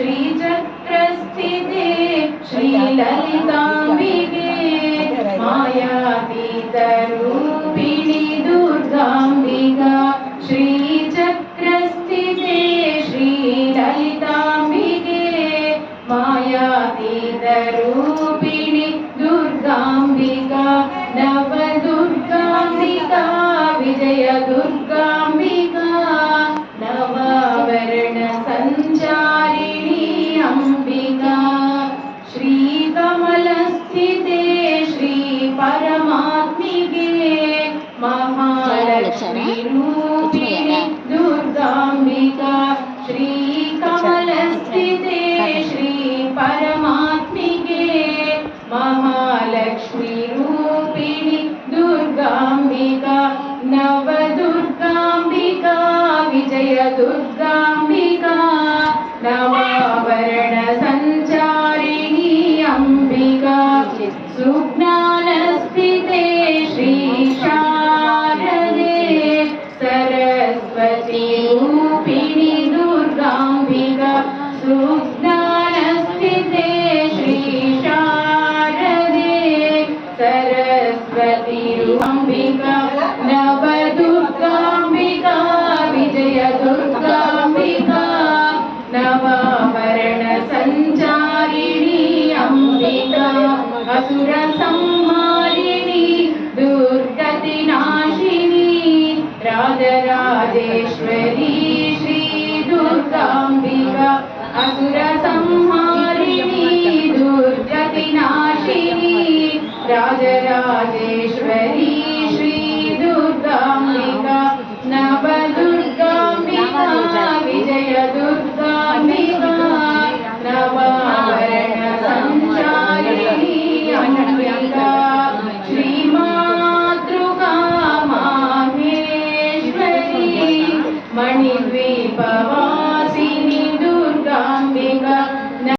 श्रीचक्रस्थिते श्रीललिताम्बिके मायातीतरूपिणि दुर्गाम्बिका श्रीचक्रस्थिते श्रीललिताम्बिके मायातीतरूपिणि दुर्गाम्बिका नवदुर्गाम्बिका विजयदुर्गाम्बिका రూపిణి దుర్గాంబిక శ్రీ కమలస్థితే శ్రీ పరమాత్మికే మహాలక్ష్మి రూపిణి దుర్గాంబిక నవదుర్గాంబిక విజయ దుర్గాంబిక నవాభరణ సంచారిణి అంబిక సరస్వతి రూపాంబిక నవదుర్గాంబిక విజయ దుర్గాంబిక నవాభరణ సంచారిణి అంబిక అసుర సంహారిణి దుర్గతి నాశిని రాజరాజేశ్వరి శ్రీ దుర్గాంబిక అసుర राजराजेश्वरी श्री दुर्गामिका नवदुर्गामिका विजयदुर्गामिहा अम्बिका श्रीमातृका माहेश्वरी मणिद्वीपवा